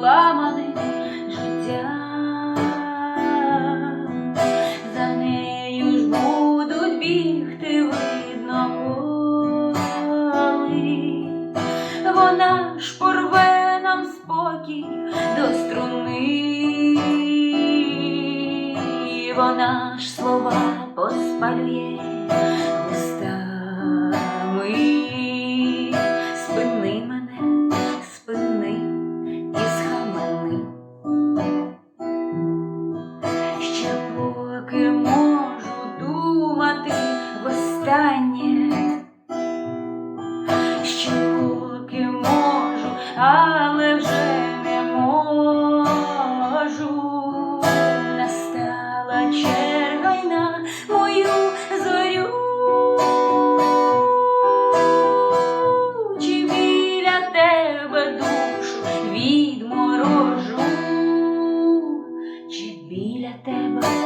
зламане життя. За нею ж будуть бігти видно коли. Вона ж порве нам спокій до струни, вона ж слова поспалює Ще поки можу, але вже не можу. Настала черга й на мою зорю. Чи біля тебе душу відморожу, чи біля тебе